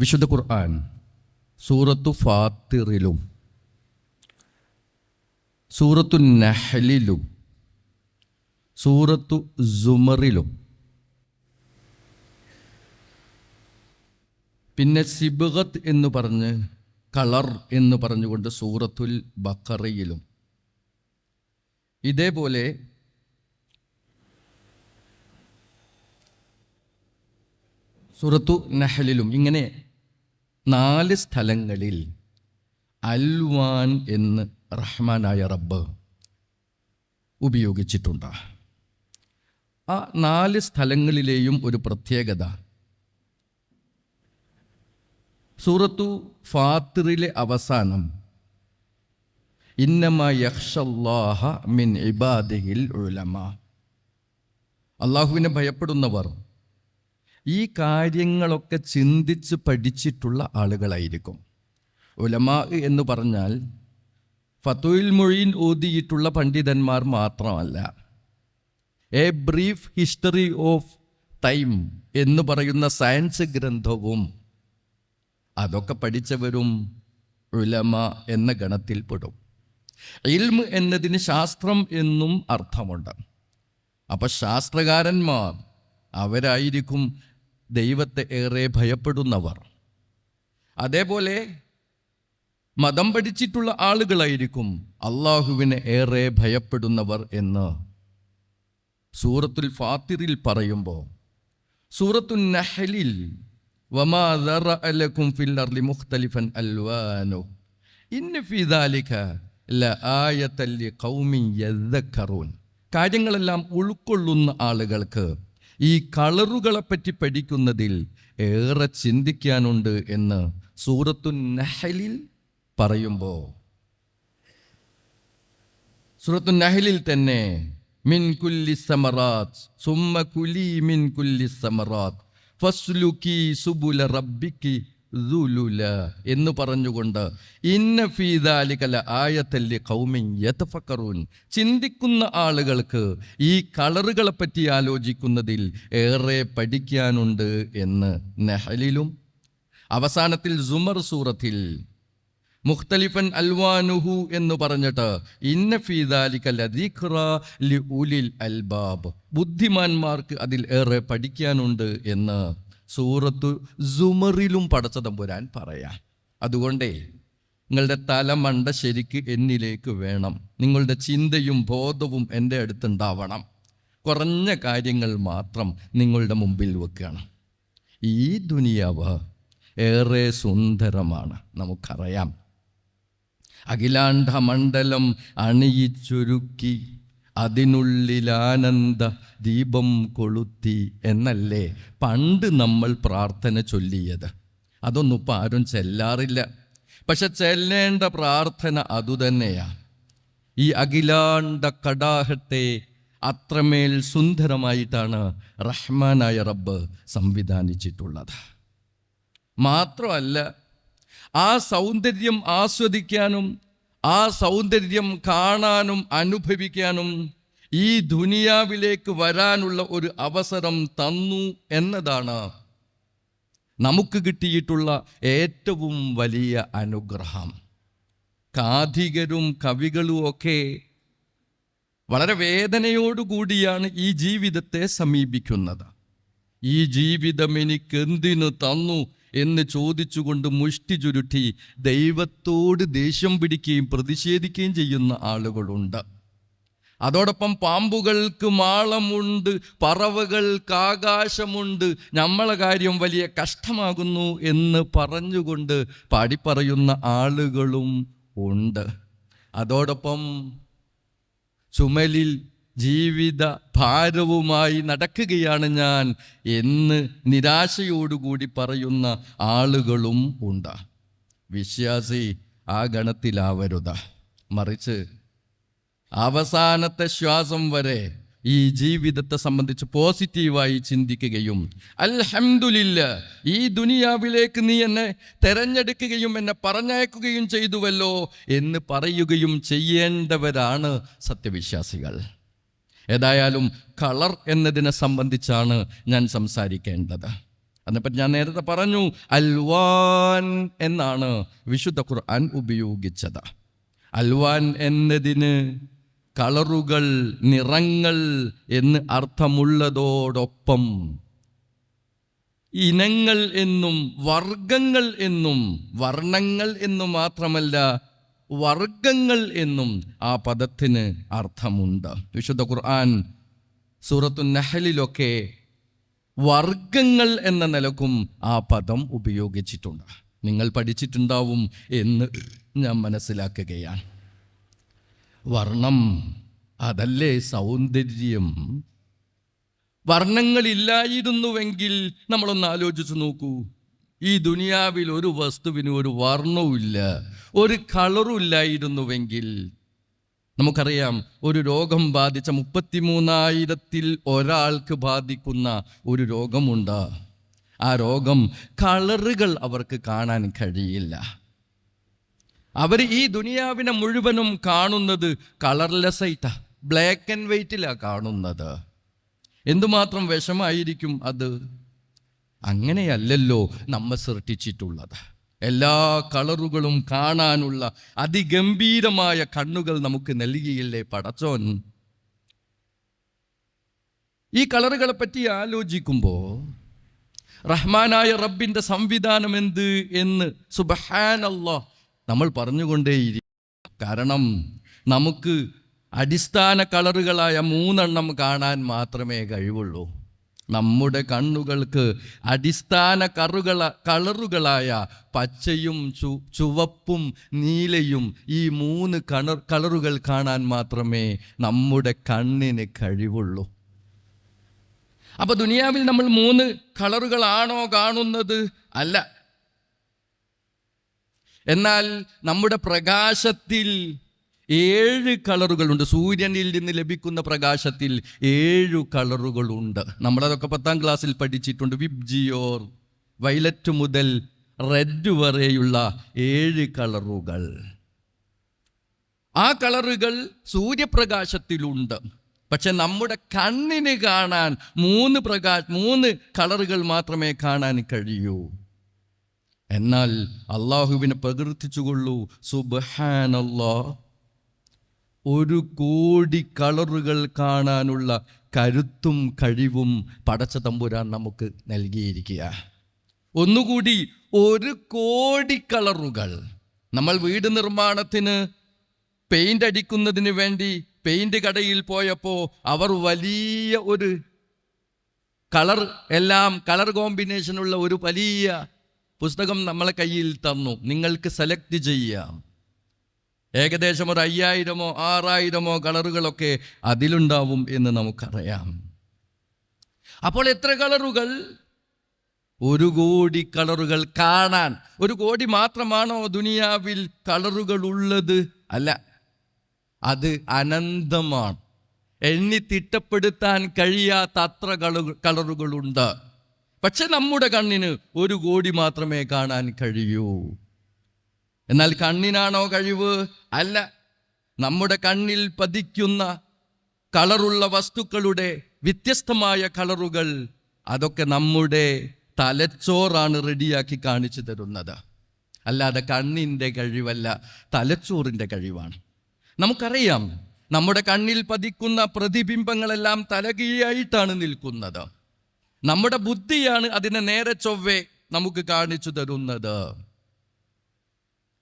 വിശുദ്ധ ഖുർആൻ സൂറത്തു ഫാത്തിറിലും സൂറത്തു നഹലിലും സൂറത്തു സുമറിലും. പിന്നെ സിബുഗത്ത് എന്ന് പറഞ്ഞ് കളർ എന്ന് പറഞ്ഞുകൊണ്ട് സൂറത്തുൽ ബക്കറയിലും ഇതേപോലെ സൂറത്തു നഹലിലും ഇങ്ങനെ നാല് സ്ഥലങ്ങളിൽ അൽവാൻ എന്ന് റഹ്മാനായ റബ്ബ് ഉപയോഗിച്ചിട്ടുണ്ട്. ആ നാല് സ്ഥലങ്ങളിലെയും ഒരു പ്രത്യേകത. സൂറത്തു ഫാത്തിറിലെ അവസാനം ഇന്നമ യഹ്ഷല്ലാഹ മിൻ ഇബാദിഹിൽ ഉലമ. അള്ളാഹുവിനെ ഭയപ്പെടുന്നവർ ഈ കാര്യങ്ങളൊക്കെ ചിന്തിച്ച് പഠിച്ചിട്ടുള്ള ആളുകളായിരിക്കും. ഉലമാ എന്ന് പറഞ്ഞാൽ ഫത്തുയിൽ മൊഴിയിൽ ഓതിയിട്ടുള്ള പണ്ഡിതന്മാർ മാത്രമല്ല. A brief history of time എന്ന് പറയുന്ന സയൻസ് ഗ്രന്ഥവും അതൊക്കെ പഠിച്ചവരും ഉലമ എന്ന ഗണത്തിൽപ്പെടും. ഇൽമ് എന്നതിന് ശാസ്ത്രം എന്നും അർത്ഥമുണ്ട്. അപ്പോൾ ശാസ്ത്രകാരന്മാർ അവരായിരിക്കും ദൈവത്തെ ഏറെ ഭയപ്പെടുന്നവർ. അതേപോലെ മതം പഠിച്ചിട്ടുള്ള ആളുകളായിരിക്കും അള്ളാഹുവിനെ ഏറെ ഭയപ്പെടുന്നവർ എന്ന് സൂറത്തുൽ ഫാത്തിറിൽ പറയുമ്പോൾ സൂറത്തു നഹലിൽ കാര്യങ്ങളെല്ലാം ഉൾക്കൊള്ളുന്ന ആളുകൾക്ക് ഈ കളറുകളെ പറ്റി പഠിക്കുന്നതിൽ ഏറെ ചിന്തിക്കാനുണ്ട് എന്ന് സൂറത്തു നഹലിൽ പറയുമ്പോൾ സൂറത്തു നഹലിൽ തന്നെ മിൻ കുല്ലി സമറാത്ത് സുമ്മ കുലി മിൻ കുല്ലി സമറാത്ത് ഫസ്ലുക്കി സുബുല റബ്ബിക്കി ദുലുല എന്ന് പറഞ്ഞുകൊണ്ട് ഇന്ന ഫീദാലികല ആയത്തല്ലി കൗമിൻ യതഫക്കറൂൻ. ചിന്തിക്കുന്ന ആളുകൾക്ക് ഈ കളറുകളെ പറ്റി ആലോചിക്കുന്നതിൽ ഏറെ പഠിക്കാനുണ്ട് എന്ന് നെഹലിലും അവസാനത്തിൽ സുമർ സൂറത്തിൽ മുഖ്തലിഫൻ അൽവാനുഹു എന്ന് പറഞ്ഞിട്ട് ഇന്ന ഫീദാലിക്കൽ അൽബാബ്. ബുദ്ധിമാന്മാർക്ക് അതിൽ ഏറെ പഠിക്കാനുണ്ട് എന്ന് സൂറത്തു സുമറിലും പടച്ച തമ്പുരാൻ പറയാം അതുകൊണ്ടേ നിങ്ങളുടെ തലമണ്ട ശരിക്ക് എന്നിലേക്ക് വേണം. നിങ്ങളുടെ ചിന്തയും ബോധവും എന്റെ അടുത്തുണ്ടാവണം. കുറഞ്ഞ കാര്യങ്ങൾ മാത്രം നിങ്ങളുടെ മുമ്പിൽ വെക്കണം. ഈ ദുനിയാവ് ഏറെ സുന്ദരമാണ് നമുക്കറിയാം. അഖിലാണ്ഡ മണ്ഡലം അണിയിച്ചൊരുക്കി അതിനുള്ളിലാനന്ദ ദീപം കൊളുത്തി എന്നല്ലേ പണ്ട് നമ്മൾ പ്രാർത്ഥന ചൊല്ലിയത്. അതൊന്നും ഇപ്പം ആരും ചെല്ലാറില്ല. പക്ഷെ ചെല്ലേണ്ട പ്രാർത്ഥന അതുതന്നെയാണ് ഈ അഖിലാണ്ട കടാഹത്തെ അത്രമേൽ സുന്ദരമായിട്ടാണ് റഹ്മാനായ റബ്ബ് സംവിധാനിച്ചിട്ടുള്ളത്. മാത്രമല്ല ആ സൗന്ദര്യം ആസ്വദിക്കാനും ആ സൗന്ദര്യം കാണാനും അനുഭവിക്കാനും ഈ ദുനിയാവിലേക്ക് വരാനുള്ള ഒരു അവസരം തന്നു എന്നതാണ് നമുക്ക് കിട്ടിയിട്ടുള്ള ഏറ്റവും വലിയ അനുഗ്രഹം. കാഥികരും കവികളും ഒക്കെ വളരെ വേദനയോടുകൂടിയാണ് ഈ ജീവിതത്തെ സമീപിക്കുന്നത്. ഈ ജീവിതം എനിക്ക് എന്തിനു തന്നു എന്ന് ചോദിച്ചുകൊണ്ട് മുഷ്ടി ചുരുട്ടി ദൈവത്തോട് ദേഷ്യം പിടിക്കുകയും പ്രതിഷേധിക്കുകയും ചെയ്യുന്ന ആളുകളുണ്ട്. അതോടൊപ്പം പാമ്പുകൾക്ക് മാളമുണ്ട് പറവകൾക്ക് ആകാശമുണ്ട് നമ്മളെ കാര്യം വലിയ കഷ്ടമാകുന്നു എന്ന് പറഞ്ഞുകൊണ്ട് പാടിപ്പറയുന്ന ആളുകളും ഉണ്ട്. അതോടൊപ്പം ചുമലിൽ ജീവിത ഭാരവുമായി നടക്കുകയാണ് ഞാൻ എന്ന് നിരാശയോടുകൂടി പറയുന്ന ആളുകളും ഉണ്ട്. വിശ്വാസി ആ ഗണത്തിലാവരുത്. മറിച്ച് അവസാനത്തെ ശ്വാസം വരെ ഈ ജീവിതത്തെ സംബന്ധിച്ച് പോസിറ്റീവായി ചിന്തിക്കുകയും അൽഹംദുലില്ല ഈ ദുനിയാവിലേക്ക് നീ എന്നെ തെരഞ്ഞെടുക്കുകയും എന്നെ പറഞ്ഞയക്കുകയും ചെയ്തുവല്ലോ എന്ന് പറയുകയും ചെയ്യേണ്ടവരാണ് സത്യവിശ്വാസികൾ. ഏതായാലും കളർ എന്നതിനെ സംബന്ധിച്ചാണ് ഞാൻ സംസാരിക്കേണ്ടത്. അതിനെപ്പറ്റി ഞാൻ നേരത്തെ പറഞ്ഞു അൽവാൻ എന്നാണ് വിശുദ്ധ ഖുർആൻ ഉപയോഗിച്ചത്. അൽവാൻ എന്നതിന് കളറുകൾ നിറങ്ങൾ എന്ന് അർത്ഥമുള്ളതോടൊപ്പം ഇനങ്ങൾ എന്നും വർഗങ്ങൾ എന്നും വർണങ്ങൾ എന്നും മാത്രമല്ല വർഗങ്ങൾ എന്നും ആ പദത്തിന് അർത്ഥമുണ്ട്. വിശുദ്ധ ഖുർആൻ സൂറത്തു നഹലിലൊക്കെ വർഗങ്ങൾ എന്ന നിലക്കും ആ പദം ഉപയോഗിച്ചിട്ടുണ്ട്. നിങ്ങൾ പഠിച്ചിട്ടുണ്ടാവും എന്ന് ഞാൻ മനസ്സിലാക്കുകയാണ്. വർണം അതല്ലേ സൗന്ദര്യം? വർണങ്ങളില്ലായിരുന്നുവെങ്കിൽ നമ്മളൊന്ന് ആലോചിച്ചു നോക്കൂ. ഈ ദുനിയാവിൽ ഒരു വസ്തുവിന് ഒരു വർണവുമില്ല ഒരു കളറും ഇല്ലായിരുന്നുവെങ്കിൽ നമുക്കറിയാം ഒരു രോഗം ബാധിച്ച മുപ്പത്തിമൂന്നായിരത്തിൽ ഒരാൾക്ക് ബാധിക്കുന്ന ഒരു രോഗമുണ്ട്. ആ രോഗം കളറുകൾ അവർക്ക് കാണാൻ കഴിയില്ല. അവർ ഈ ദുനിയാവിനെ മുഴുവനും കാണുന്നത് കളർലെസ് ആയിട്ടാ ബ്ലാക്ക് ആൻഡ് വൈറ്റിലാണ് കാണുന്നത്. എന്തുമാത്രം വിഷമായിരിക്കും അത്? അങ്ങനെയല്ലല്ലോ നമ്മെ സൃഷ്ടിച്ചിട്ടുള്ളത്. എല്ലാ കളറുകളും കാണാനുള്ള അതിഗംഭീരമായ കണ്ണുകൾ നമുക്ക് നൽകിയില്ലേ പടച്ചോൻ? ഈ കളറുകളെ പറ്റി ആലോചിക്കുമ്പോൾ റഹ്മാനായ റബ്ബിന്റെ സംവിധാനം എന്ത് എന്ന് സുബഹാനല്ലോ നമ്മൾ പറഞ്ഞുകൊണ്ടേയിരിക്കും. കാരണം നമുക്ക് അടിസ്ഥാന കളറുകളായ മൂന്നെണ്ണം കാണാൻ മാത്രമേ കഴിവുള്ളൂ. നമ്മുടെ കണ്ണുകൾക്ക് അടിസ്ഥാന കറുകള കളറുകളായ പച്ചയും ചു ചുവപ്പും നീലയും ഈ മൂന്ന് കണർ കളറുകൾ കാണാൻ മാത്രമേ നമ്മുടെ കണ്ണിന് കഴിവുള്ളൂ. അപ്പൊ ദുനിയാവിൽ നമ്മൾ മൂന്ന് കളറുകളാണോ കാണുന്നത്? അല്ല. എന്നാൽ നമ്മുടെ പ്രകാശത്തിൽ ഏഴ് കളറുകളുണ്ട്. സൂര്യനിൽ നിന്ന് ലഭിക്കുന്ന പ്രകാശത്തിൽ ഏഴ് കളറുകളുണ്ട്. നമ്മളതൊക്കെ പത്താം ക്ലാസ്സിൽ പഠിച്ചിട്ടുണ്ട്. വിബ്ജിയോർ വൈലറ്റ് മുതൽ റെഡ് വരെയുള്ള ഏഴ് കളറുകൾ. ആ കളറുകൾ സൂര്യപ്രകാശത്തിലുണ്ട്. പക്ഷെ നമ്മുടെ കണ്ണിന് കാണാൻ മൂന്ന് പ്രകാ മൂന്ന് കളറുകൾ മാത്രമേ കാണാൻ കഴിയൂ. എന്നാൽ അള്ളാഹുവിനെ പ്രകീർത്തിച്ചുകൊള്ളൂ. സുബഹാനല്ലാ. ഒരു കോടി കളറുകൾ കാണാനുള്ള കരുത്തും കഴിവും പടച്ച തമ്പുരാൻ നമുക്ക് നൽകിയിരിക്കുക. ഒന്നുകൂടി ഒരു കോടി കളറുകൾ. നമ്മൾ വീട് നിർമ്മാണത്തിന് പെയിന്റ് അടിക്കുന്നതിന് വേണ്ടി പെയിന്റ് കടയിൽ പോയപ്പോൾ അവർ വലിയ ഒരു കളർ എല്ലാം കളർ കോമ്പിനേഷനുള്ള ഒരു വലിയ പുസ്തകം നമ്മളെ കയ്യിൽ തന്നു. നിങ്ങൾക്ക് സെലക്ട് ചെയ്യാം. ഏകദേശം ഒരു അയ്യായിരമോ ആറായിരമോ കളറുകളൊക്കെ അതിലുണ്ടാവും എന്ന് നമുക്കറിയാം. അപ്പോൾ എത്ര കളറുകൾ? ഒരു കോടി കളറുകൾ കാണാൻ. ഒരു കോടി മാത്രമാണോ ദുനിയാവിൽ കളറുകൾ ഉള്ളത് അല്ല അത് അനന്തമാണ്. എണ്ണി തിട്ടപ്പെടുത്താൻ കഴിയാത്ത അത്ര കളറുകളുണ്ട്. പക്ഷെ നമ്മുടെ കണ്ണിന് ഒരു കോടി മാത്രമേ കാണാൻ കഴിയൂ. എന്നാൽ കണ്ണിനാണോ കഴിവ്? അല്ല. നമ്മുടെ കണ്ണിൽ പതിക്കുന്ന കളറുള്ള വസ്തുക്കളുടെ വ്യത്യസ്തമായ കളറുകൾ അതൊക്കെ നമ്മുടെ തലച്ചോറാണ് റെഡിയാക്കി കാണിച്ചു തരുന്നത്. അല്ലാതെ കണ്ണിന്റെ കഴിവല്ല തലച്ചോറിന്റെ കഴിവാണ്. നമുക്കറിയാം നമ്മുടെ കണ്ണിൽ പതിക്കുന്ന പ്രതിബിംബങ്ങളെല്ലാം തലകീഴായിട്ടാണ് നിൽക്കുന്നത്. നമ്മുടെ ബുദ്ധിയാണ് അതിനെ നേരെ ചൊവ്വേ നമുക്ക് കാണിച്ചു തരുന്നത്.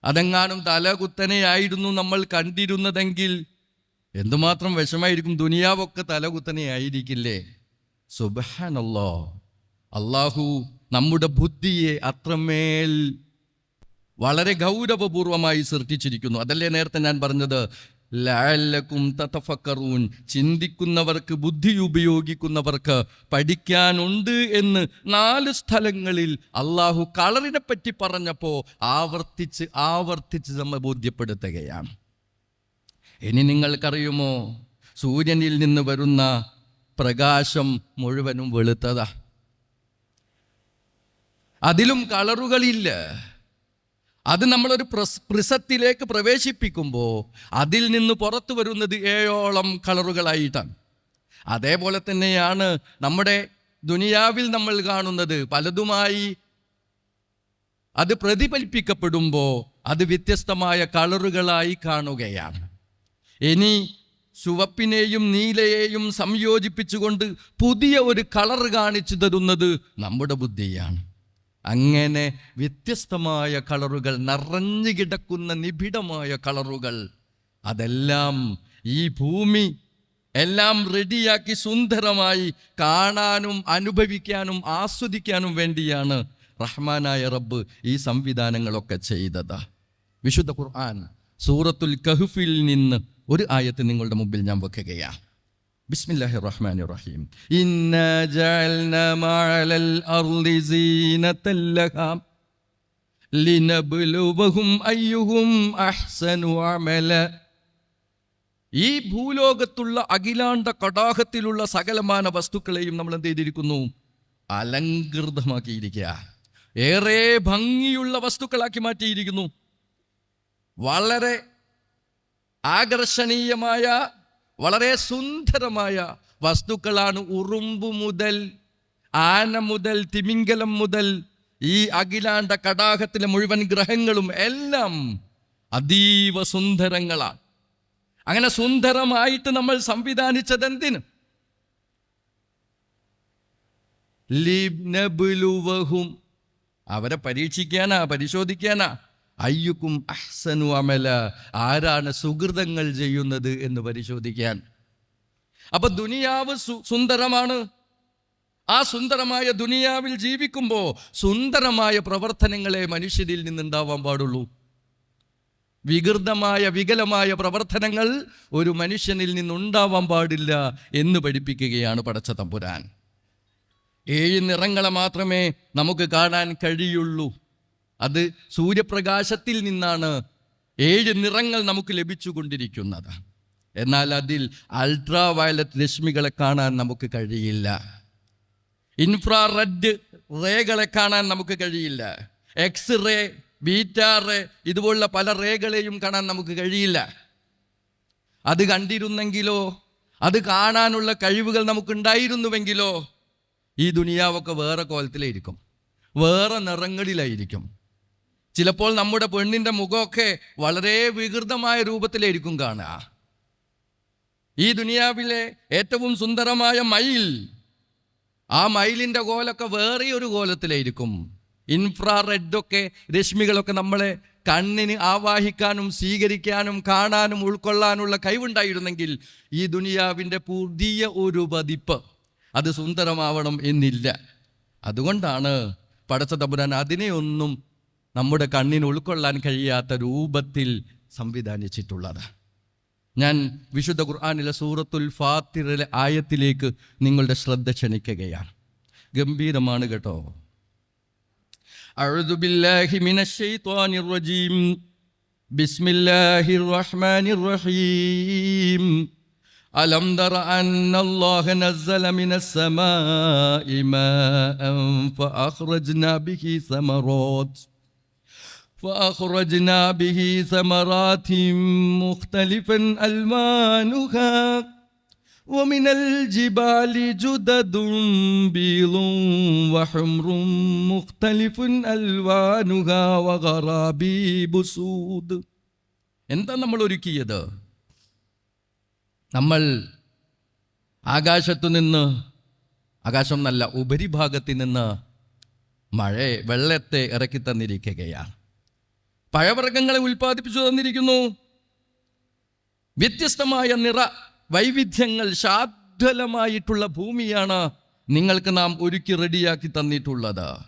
അതെങ്ങാനും തലകുത്തനെയായിരുന്നു നമ്മൾ കണ്ടിരുന്നതെങ്കിൽ എന്തുമാത്രം വിഷമായിരിക്കും ദുനിയാവൊക്കെ തലകുത്തനെയായിരിക്കില്ലേ? സുബഹാനല്ലോ. അള്ളാഹു നമ്മുടെ ബുദ്ധിയെ അത്രമേൽ വളരെ ഗൗരവപൂർവമായി സൃഷ്ടിച്ചിരിക്കുന്നു. അതല്ലേ നേരത്തെ ഞാൻ പറഞ്ഞത്? ലഅല്ലക്കും തതഫക്കറൂൻ. ചിന്തിക്കുന്നവർക്ക് ബുദ്ധി ഉപയോഗിക്കുന്നവർക്ക് പഠിക്കാനുണ്ട് എന്ന് നാല് സ്ഥലങ്ങളിൽ അള്ളാഹു കളറിനെ പറ്റി പറഞ്ഞപ്പോൾ ആവർത്തിച്ച് ആവർത്തിച്ച് നമ്മെ ബോധ്യപ്പെടുത്തുകയാണ്. ഇനി നിങ്ങൾക്കറിയുമോ? സൂര്യനിൽ നിന്ന് വരുന്ന പ്രകാശം മുഴുവനും വെളുത്തതാ. അതിലും കളറുകളില്ല. അത് നമ്മളൊരു പ്രസ് പ്രിസത്തിലേക്ക് പ്രവേശിപ്പിക്കുമ്പോൾ അതിൽ നിന്ന് പുറത്തു വരുന്നത് ഏഴോളം കളറുകളായിട്ടാണ്. അതേപോലെ തന്നെയാണ് നമ്മുടെ ദുനിയാവിൽ നമ്മൾ കാണുന്നത് പലതുമായി അത് പ്രതിഫലിപ്പിക്കപ്പെടുമ്പോൾ അത് വ്യത്യസ്തമായ കളറുകളായി കാണുകയാണ്. ഇനി ചുവപ്പിനെയും നീലയെയും സംയോജിപ്പിച്ചുകൊണ്ട് പുതിയ ഒരു കളർ കാണിച്ചു തരുന്നത് നമ്മുടെ ബുദ്ധിയാണ്. അങ്ങനെ വ്യത്യസ്തമായ കളറുകൾ നിറഞ്ഞു കിടക്കുന്ന നിബിഡമായ കളറുകൾ. അതെല്ലാം ഈ ഭൂമി എല്ലാം റെഡിയാക്കി സുന്ദരമായി കാണാനും അനുഭവിക്കാനും ആസ്വദിക്കാനും വേണ്ടിയാണ് റഹ്മാനായ റബ്ബ് ഈ സംവിധാനങ്ങളൊക്കെ ചെയ്തത്. വിശുദ്ധ ഖുർആൻ സൂറത്തുൽ കഹ്ഫിൽ നിന്ന് ഒരു ആയത്ത് നിങ്ങളുടെ മുമ്പിൽ ഞാൻ വെക്കുകയാണ്. ബിസ്മില്ലാഹിർ റഹ്മാനിർ റഹീം جعلنا ما മഅലൽ الأرض زينة لها അയ്യുഹും അഹ്സനു അമല. ഈ ഭൂലോകത്തുള്ള അഖിലാണ്ട കടാഹത്തിലുള്ള സകലമാന വസ്തുക്കളെയും നമ്മൾ എന്ത് ചെയ്തിരിക്കുന്നു? അലങ്കൃതമാക്കിയിരിക്കുക ഏറെ ഭംഗിയുള്ള വസ്തുക്കളാക്കി മാറ്റിയിരിക്കുന്നു. വളരെ ആകർഷണീയമായ വളരെ സുന്ദരമായ വസ്തുക്കളാണ് ഉറുമ്പ് മുതൽ ആന മുതൽ തിമിംഗലം മുതൽ ഈ അഖിലാണ്ട കടാഹത്തിലെ മുഴുവൻ ഗ്രഹങ്ങളും എല്ലാം അതീവ സുന്ദരങ്ങളാണ്. അങ്ങനെ സുന്ദരമായിട്ട് നമ്മൾ സംവിധാനിച്ചത് എന്തിന് ലിബ്നബുലുവഹും. അവരെ പരീക്ഷിക്കാനാ പരിശോധിക്കാനാ. അയ്യുക്കും അഹ്സനു അമല. ആരാണ് സുഹൃതങ്ങൾ ചെയ്യുന്നത് എന്ന് പരിശോധിക്കാൻ. അപ്പൊ ദുനിയാവ് സുന്ദരമാണ്. ആ സുന്ദരമായ ദുനിയാവിൽ ജീവിക്കുമ്പോൾ സുന്ദരമായ പ്രവർത്തനങ്ങളെ മനുഷ്യരിൽ നിന്നുണ്ടാവാൻ പാടുള്ളൂ. വികൃതമായ വികലമായ പ്രവർത്തനങ്ങൾ ഒരു മനുഷ്യനിൽ നിന്നുണ്ടാവാൻ പാടില്ല എന്ന് പഠിപ്പിക്കുകയാണ് പടച്ച തമ്പുരാൻ. ഏഴ് നിറങ്ങളെ മാത്രമേ നമുക്ക് കാണാൻ കഴിയുള്ളൂ. അത് സൂര്യപ്രകാശത്തിൽ നിന്നാണ് ഏഴ് നിറങ്ങൾ നമുക്ക് ലഭിച്ചുകൊണ്ടിരിക്കുന്നത്. എന്നാൽ അതിൽ അൾട്രാ വയലറ്റ് രശ്മികളെ കാണാൻ നമുക്ക് കഴിയില്ല. ഇൻഫ്രാ റെഡ് റേകളെ കാണാൻ നമുക്ക് കഴിയില്ല. എക്സ് റേ ബീറ്റാ റേ ഇതുപോലുള്ള പല റേകളെയും കാണാൻ നമുക്ക് കഴിയില്ല. അത് കണ്ടിരുന്നെങ്കിലോ അത് കാണാനുള്ള കഴിവുകൾ നമുക്കുണ്ടായിരുന്നുവെങ്കിലോ ഈ ദുനിയാവൊക്കെ വേറെ കോലത്തിലായിരിക്കും. വേറെ നിറങ്ങളിലായിരിക്കും. ചിലപ്പോൾ നമ്മുടെ പെണ്ണിന്റെ മുഖമൊക്കെ വളരെ വികൃതമായ രൂപത്തിലായിരിക്കും കാണുക. ഈ ദുനിയാവിലെ ഏറ്റവും സുന്ദരമായ മയിൽ ആ മയിലിന്റെ കോലൊക്കെ വേറെ ഒരു കോലത്തിലായിരിക്കും. ഇൻഫ്രാറെഡൊക്കെ രശ്മികളൊക്കെ നമ്മളെ കണ്ണിന് ആവാഹിക്കാനും സ്വീകരിക്കാനും കാണാനും ഉൾക്കൊള്ളാനുള്ള കഴിവുണ്ടായിരുന്നെങ്കിൽ ഈ ദുനിയാവിന്റെ പുതിയ ഒരു പതിപ്പ് അത് സുന്ദരമാവണം എന്നില്ല. അതുകൊണ്ടാണ് പടച്ച തമ്പുരാൻ അതിനെയൊന്നും നമ്മുടെ കണ്ണിന് ഉൾക്കൊള്ളാൻ കഴിയാത്ത രൂപത്തിൽ സംവിധാനിച്ചിട്ടുള്ളത് ഞാൻ വിശുദ്ധ ഖുർആാനിലെ സൂറത്തുൽ ഫാത്തിറിലെ ആയത്തിലേക്ക് നിങ്ങളുടെ ശ്രദ്ധ ക്ഷണിക്കുകയാണ് ഗംഭീരമാണ് കേട്ടോ أعوذ بالله من الشيطان الرجيم بسم الله الرحمن الرحيم ألم تر أن الله نزل من السماء ماء فأخرجنا به ثمرات فأخرجنا به ثمرات مختلفا ألوانها ومن الجبال جدد بيض وحمر مختلف ألوانها وغرابيب سود എന്താ നമ്മൾ ഒരുക്കിയത് നമ്മൾ ആകാശത്തു നിന്ന് ആകാശം നല്ല ഉപരിഭാഗത്ത് നിന്ന് മഴ വെള്ളത്തെ ഇറക്കി തന്നിരിക്കുകയാണ് പഴവർഗങ്ങളെ ഉൽപ്പാദിപ്പിച്ചു തന്നിരിക്കുന്നു. വ്യത്യസ്തമായ നിറ വൈവിധ്യങ്ങൾ ശാദ്വലമായിട്ടുള്ള ഭൂമിയാണ് നിങ്ങൾക്ക് നാം ഒരുക്കി റെഡിയാക്കി തന്നിട്ടുള്ളത്.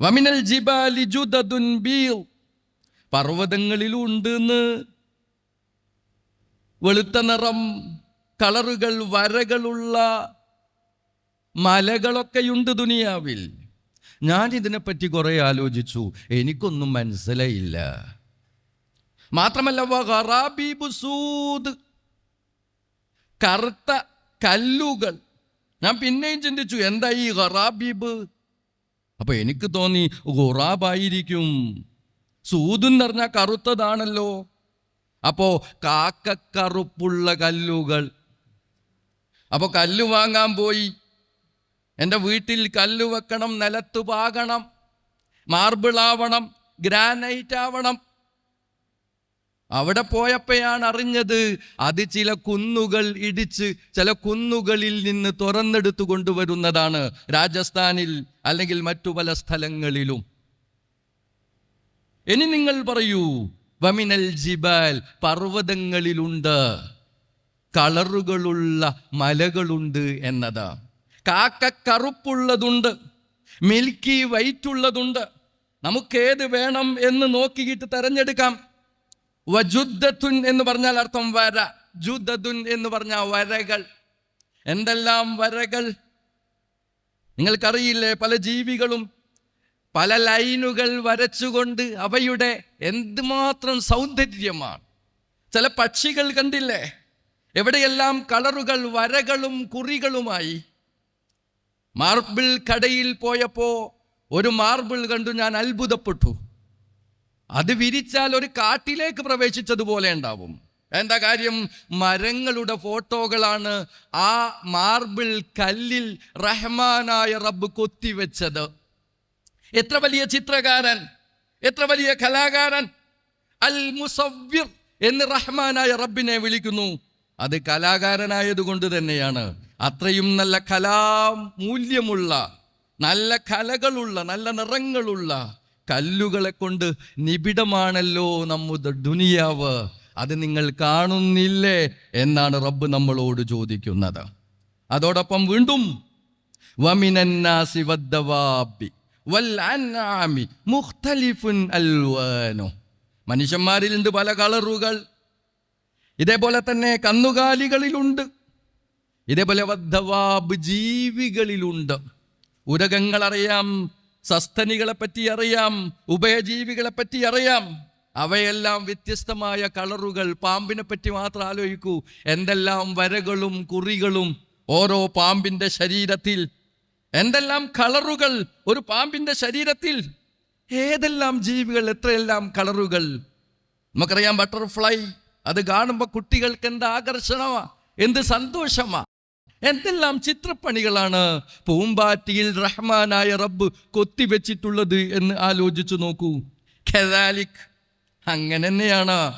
വമിനൽ ജിബാലി ജുദദുൻ ബീൽ പർവതങ്ങളിലുണ്ട് എന്ന് വെളുത്ത നിറം കളറുകൾ വരകളുള്ള മലകളൊക്കെയുണ്ട് ദുനിയാവിൽ. ഞാൻ ഇതിനെപ്പറ്റി കുറേ ആലോചിച്ചു. എനിക്കൊന്നും മനസ്സിലായില്ല. മാത്രമല്ല കറുത്ത കല്ലുകൾ. ഞാൻ പിന്നെയും ചിന്തിച്ചു എന്താ ഈ ഖറാബീബ് അപ്പൊ എനിക്ക് തോന്നി ഖുറാബായിരിക്കും സൂദ് എന്ന് പറഞ്ഞാൽ കറുത്തതാണല്ലോ. അപ്പോ കാക്കക്കറുപ്പുള്ള കല്ലുകൾ. അപ്പോൾ കല്ല് വാങ്ങാൻ പോയി. എന്റെ വീട്ടിൽ കല്ല് വെക്കണം നിലത്തു പാകണം മാർബിളാവണം ഗ്രാനൈറ്റ് ആവണം. അവിടെ പോയപ്പോഴാണ് അറിഞ്ഞത് അത് ചില കുന്നുകൾ ഇടിച്ച് ചില കുന്നുകളിൽ നിന്ന് തുറന്നെടുത്തു കൊണ്ടുവരുന്നതാണ് രാജസ്ഥാനിൽ അല്ലെങ്കിൽ മറ്റു പല സ്ഥലങ്ങളിലും. ഇനി നിങ്ങൾ പറയൂ വമിനൽ ജിബാൽ പർവതങ്ങളിലുണ്ട് കളറുകളുള്ള മലകളുണ്ട് എന്നത് കാക്ക കറുപ്പുള്ളതുണ്ട് മിൽക്കി വൈറ്റ് ഉള്ളതുണ്ട് നമുക്കേത് വേണം എന്ന് നോക്കിയിട്ട് തെരഞ്ഞെടുക്കാം. വജുദ്ധത്തുൻ എന്ന് പറഞ്ഞാൽ അർത്ഥം വര. ജുദ്ദത്തുൻ എന്ന് പറഞ്ഞാൽ വരകൾ. എന്തെല്ലാം വരകൾ? നിങ്ങൾക്കറിയില്ലേ പല ജീവികളും പല ലൈനുകൾ വരച്ചുകൊണ്ട് അവയുടെ എന്തുമാത്രം സൗന്ദര്യമാണ്? ചില പക്ഷികൾ കണ്ടില്ലേ? എവിടെയെല്ലാം കളറുകൾ വരകളും കുറികളുമായി മാർബിൾ കടയിൽ പോയപ്പോൾ ഒരു മാർബിൾ കണ്ടു ഞാൻ അത്ഭുതപ്പെട്ടു. അത് വിരിച്ചാൽ ഒരു കാട്ടിലേക്ക് പ്രവേശിച്ചതുപോലെ ഉണ്ടാവും. എന്താ കാര്യം? മരങ്ങളുടെ ഫോട്ടോകളാണ് ആ മാർബിൾ കല്ലിൽ റഹ്മാനായ റബ്ബ് കൊത്തിവെച്ചത്. എത്ര വലിയ ചിത്രകാരൻ? എത്ര വലിയ കലാകാരൻ? അൽ മുസവ്വിർ എന്ന് റഹ്മാനായ റബ്ബിനെ വിളിക്കുന്നു. അത് കലാകാരനായതുകൊണ്ട് തന്നെയാണ്. അത്രയും നല്ല കലാമൂല്യമുള്ള നല്ല കലകളുള്ള നല്ല നിറങ്ങളുള്ള കല്ലുകളെ കൊണ്ട് നിബിഡമാണല്ലോ നമ്മുടെ ദുനിയാവ്. അത് നിങ്ങൾ കാണുന്നില്ലേ എന്നാണ് റബ്ബ് നമ്മളോട് ചോദിക്കുന്നത്. അതോടൊപ്പം വീണ്ടും മനുഷ്യന്മാരിൽ മനുഷ്യന്മാരിലുണ്ട് പല കളറുകൾ. ഇതേപോലെ തന്നെ കന്നുകാലികളിലുണ്ട്. ഇതേപോലെ വദ്ധവാബ് ജീവികളിലുണ്ട് ഉരകങ്ങൾ അറിയാം സസ്തനികളെ പറ്റി അറിയാം ഉഭയജീവികളെ പറ്റി അറിയാം. അവയെല്ലാം വ്യത്യസ്തമായ കളറുകൾ പാമ്പിനെ പറ്റി മാത്രം ആലോചിക്കൂ. എന്തെല്ലാം വരകളും കുറികളും ഓരോ പാമ്പിന്റെ ശരീരത്തിൽ. എന്തെല്ലാം കളറുകൾ ഒരു പാമ്പിന്റെ ശരീരത്തിൽ. ഏതെല്ലാം ജീവികൾ എത്രയെല്ലാം കളറുകൾ. നമുക്കറിയാം ബട്ടർഫ്ലൈ അത് കാണുമ്പോൾ കുട്ടികൾക്ക് എന്ത് ആകർഷണമാ എന്ത് സന്തോഷമാ. എന്തെല്ലാം ചിത്രപ്പണികളാണ് പൂമ്പാറ്റിയിൽ റഹ്മാനായ റബ്ബ് കൊത്തിവെച്ചിട്ടുള്ളത് എന്ന് ആലോചിച്ചു നോക്കൂ. ഖെദാലിക് അങ്ങനെ തന്നെയാണ്.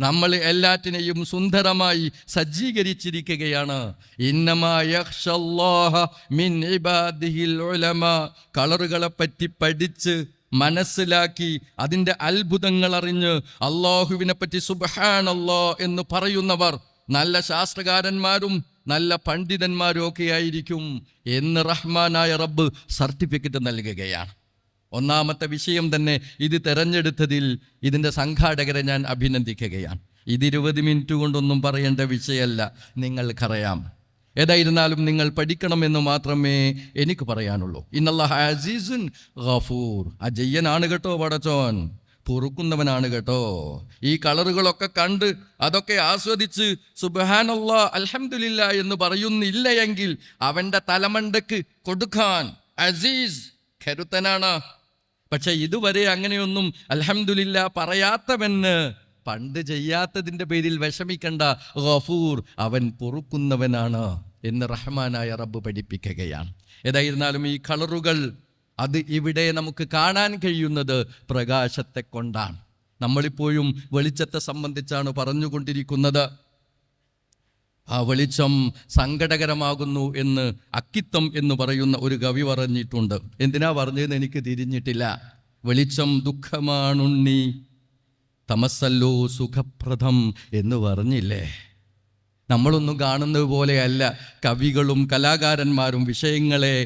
നമ്മൾ എല്ലാറ്റിനെയും സുന്ദരമായി സജ്ജീകരിച്ചിരിക്കുകയാണ്. കളറുകളെ പറ്റി പഠിച്ച് മനസ്സിലാക്കി അതിന്റെ അത്ഭുതങ്ങൾ അറിഞ്ഞ് അള്ളാഹുവിനെ പറ്റി സുബഹാനല്ലോ എന്ന് പറയുന്നവർ നല്ല ശാസ്ത്രകാരന്മാരും നല്ല പണ്ഡിതന്മാരും ഒക്കെ ആയിരിക്കും എന്ന് റഹ്മാനായ റബ്ബ് സർട്ടിഫിക്കറ്റ് നൽകുകയാണ്. ഒന്നാമത്തെ വിഷയം തന്നെ ഇത് തെരഞ്ഞെടുത്തതിൽ ഇതിന്റെ സംഘാടകരെ ഞാൻ അഭിനന്ദിക്കുകയാണ്. ഇത് ഇരുപത് മിനിറ്റ് കൊണ്ടൊന്നും പറയേണ്ട വിഷയമല്ല. നിങ്ങൾക്കറിയാം. ഏതായിരുന്നാലും നിങ്ങൾ പഠിക്കണമെന്ന് മാത്രമേ എനിക്ക് പറയാനുള്ളൂ. ഇന്നല്ലാഹ അസീസുൻ ഗഫൂർ. അജയ്യനാണ് കേട്ടോ പടച്ചോൻ. പൊറുക്കുന്നവനാണ് കേട്ടോ. ഈ കളറുകളൊക്കെ കണ്ട് അതൊക്കെ ആസ്വദിച്ച് സുബഹാനല്ലാ അലഹമില്ല എന്ന് പറയുന്നില്ല എങ്കിൽ അവന്റെ തലമണ്ടക്ക് കൊടുക്കാൻ അസീസ് കരുത്തനാണ്. പക്ഷെ ഇതുവരെ അങ്ങനെയൊന്നും അലഹമില്ല പറയാത്തവന് പണ്ട് ചെയ്യാത്തതിന്റെ പേരിൽ വിഷമിക്കണ്ട ഗഫൂർ അവൻ പൊറുക്കുന്നവനാണ് എന്ന് റഹ്മാനായ റബ്ബ് പഠിപ്പിക്കുകയാണ്. ഏതായിരുന്നാലും ഈ കളറുകൾ അത് ഇവിടെ നമുക്ക് കാണാൻ കഴിയുന്നത് പ്രകാശത്തെ കൊണ്ടാണ്. നമ്മളിപ്പോഴും വെളിച്ചത്തെ സംബന്ധിച്ചാണ് പറഞ്ഞുകൊണ്ടിരിക്കുന്നത്. ആ വെളിച്ചം സങ്കടകരമാകുന്നു എന്ന് അക്കിത്തം എന്ന് പറയുന്ന ഒരു കവി പറഞ്ഞിട്ടുണ്ട്. എന്തിനാ പറഞ്ഞതെന്ന് എനിക്ക് തിരിഞ്ഞിട്ടില്ല. വെളിച്ചം ദുഃഖമാണുണ്ണി. തമസല്ലോ സുഖപ്രദം എന്ന് പറഞ്ഞില്ലേ? നമ്മളൊന്നും കാണുന്നത് പോലെയല്ല കവികളും കലാകാരന്മാരും വിഷയങ്ങളെ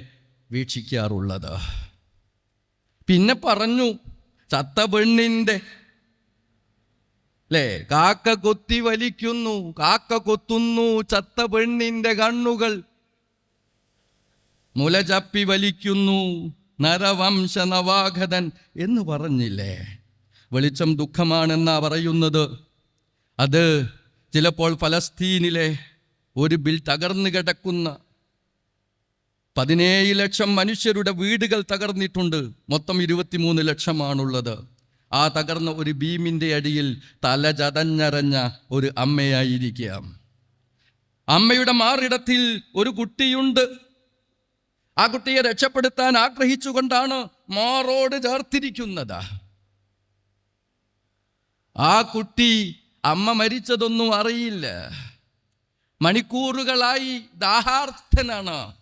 വീക്ഷിക്കാറുള്ളത്. പിന്നെ പറഞ്ഞു ചത്ത പെണ്ണിന്റെ അല്ലേ കാക്ക കൊത്തി വലിക്കുന്നു കാക്ക കൊത്തുന്നു ചത്ത പെണ്ണിന്റെ കണ്ണുകൾ മുലചപ്പി വലിക്കുന്നു നരവംശ നവാഗതൻ എന്ന് പറഞ്ഞില്ലേ? വെളിച്ചം ദുഃഖമാണെന്നാണ് പറയുന്നത്. അത് ചിലപ്പോൾ ഫലസ്തീനിലെ ഒരു ബിൽ തകർന്നു കിടക്കുന്ന പതിനേഴ് ലക്ഷം മനുഷ്യരുടെ വീടുകൾ തകർന്നിട്ടുണ്ട്. മൊത്തം ഇരുപത്തിമൂന്ന് ലക്ഷമാണുള്ളത്. ആ തകർന്ന ഒരു ഭീമിന്റെ അടിയിൽ തല ചതഞ്ഞരഞ്ഞ ഒരു അമ്മയായിരിക്കാം. അമ്മയുടെ മാറിടത്തിൽ ഒരു കുട്ടിയുണ്ട്. ആ കുട്ടിയെ രക്ഷപ്പെടുത്താൻ ആഗ്രഹിച്ചുകൊണ്ടാണ് മാറോട് ചേർത്തിരിക്കുന്നത്. ആ കുട്ടി അമ്മ മരിച്ചതൊന്നും അറിയില്ല. മണിക്കൂറുകളായി ദാഹാർത്ഥനാണ്.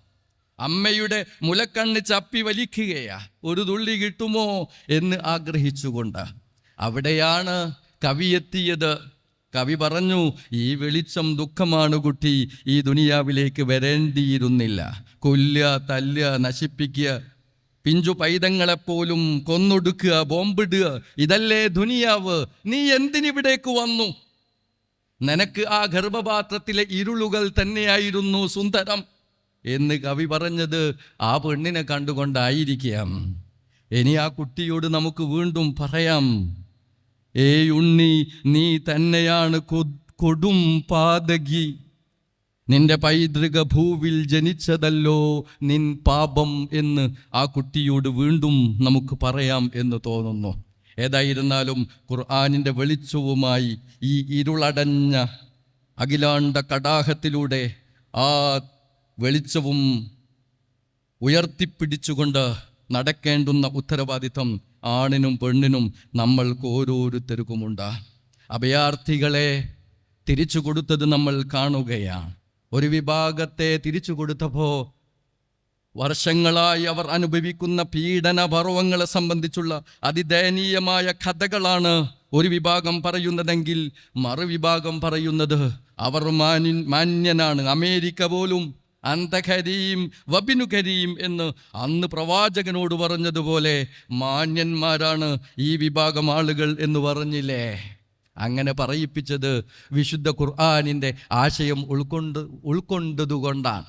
അമ്മയുടെ മുലക്കണ്ണ് ചപ്പി വലിക്കുകയാ. ഒരു തുള്ളി കിട്ടുമോ എന്ന് ആഗ്രഹിച്ചുകൊണ്ട്. അവിടെയാണ് കവി എത്തിയത്. കവി പറഞ്ഞു ഈ വെളിച്ചം ദുഃഖമാണ് കുട്ടി. ഈ ദുനിയാവിലേക്ക് വരേണ്ടിയിരുന്നില്ല. കൊല്ലുക തല്ലുക നശിപ്പിക്കുക പിഞ്ചു പൈതങ്ങളെപ്പോലും കൊന്നൊടുക്കുക ബോംബിടുക. ഇതല്ലേ ദുനിയാവ്? നീ എന്തിനിവിടേക്ക് വന്നു? നിനക്ക് ആ ഗർഭപാത്രത്തിലെ ഇരുളുകൾ തന്നെയായിരുന്നു സുന്ദരം. എന്ന് കവി പറഞ്ഞത് ആ പെണ്ണിനെ കണ്ടുകൊണ്ടായിരിക്കാം. ഇനി ആ കുട്ടിയോട് നമുക്ക് വീണ്ടും പറയാം. ഏ ഉണ്ണി നീ തന്നെയാണ് കൊടും പാതകി. നിന്റെ പൈതൃക ഭൂവിൽ ജനിച്ചതല്ലോ നിൻ പാപം എന്ന് ആ കുട്ടിയോട് വീണ്ടും നമുക്ക് പറയാം എന്ന് തോന്നുന്നു. ഏതായിരുന്നാലും ഖുർആാനിന്റെ വെളിച്ചവുമായി ഈ ഇരുളടഞ്ഞ അഖിലാണ്ട കടാഹത്തിലൂടെ ആ വെളിച്ചവും ഉയർത്തിപ്പിടിച്ചുകൊണ്ട് നടക്കേണ്ടുന്ന ഉത്തരവാദിത്വം ആണിനും പെണ്ണിനും നമ്മൾക്ക് ഓരോരുത്തർക്കുമുണ്ട്. അഭയാർത്ഥികളെ തിരിച്ചു കൊടുത്തത് നമ്മൾ കാണുകയാണ്. ഒരു വിഭാഗത്തെ തിരിച്ചു കൊടുത്തപ്പോൾ വർഷങ്ങളായി അവർ അനുഭവിക്കുന്ന പീഡന പർവങ്ങളെ സംബന്ധിച്ചുള്ള അതിദയനീയമായ കഥകളാണ് ഒരു വിഭാഗം പറയുന്നതെങ്കിൽ മറുവിഭാഗം പറയുന്നത് അവർ മാന്യ മാന്യനാണ്. അമേരിക്ക പോലും അന്തകരീം വബിനുകരീം എന്ന് അന്ന് പ്രവാചകനോട് പറഞ്ഞതുപോലെ മാന്യന്മാരാണ് ഈ വിഭാഗം ആളുകൾ എന്ന് പറഞ്ഞില്ലേ? അങ്ങനെ പറയിപ്പിച്ചത് വിശുദ്ധ ഖുർആാനിന്റെ ആശയം ഉൾക്കൊണ്ട് ഉൾക്കൊണ്ടതുകൊണ്ടാണ്.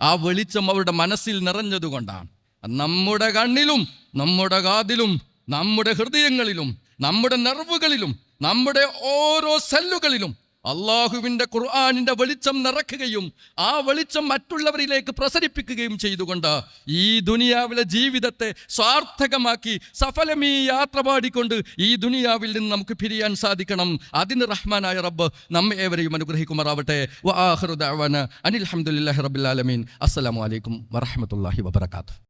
ആ വെളിച്ചം അവരുടെ മനസ്സിൽ നിറഞ്ഞതുകൊണ്ടാണ്. നമ്മുടെ കണ്ണിലും നമ്മുടെ കാതിലും നമ്മുടെ ഹൃദയങ്ങളിലും നമ്മുടെ നെർവുകളിലും നമ്മുടെ ഓരോ സെല്ലുകളിലും അള്ളാഹുവിന്റെ ഖുർആാനിന്റെ വെളിച്ചം നിറക്കുകയും ആ വെളിച്ചം മറ്റുള്ളവരിലേക്ക് പ്രസരിപ്പിക്കുകയും ചെയ്തുകൊണ്ട് ഈ ദുനിയാവിലെ ജീവിതത്തെ സ്വാർത്ഥകമാക്കി സഫലമീ യാത്ര പാടിക്കൊണ്ട് ഈ ദുനിയാവിൽ നിന്ന് നമുക്ക് പിരിയാൻ സാധിക്കണം. അതിന് റഹ്മാനായ റബ്ബ് നമ്മെ ഏവരെയും അനുഗ്രഹിക്കുമാറാവട്ടെ. വ ആഖിറു ദഅവാന അനിൽ ഹംദുലില്ലാഹി റബ്ബിൽ ആലമീൻ. അസ്സലാമു അലൈക്കും വറഹ്മത്തുള്ളാഹി വബറകാതുഹു.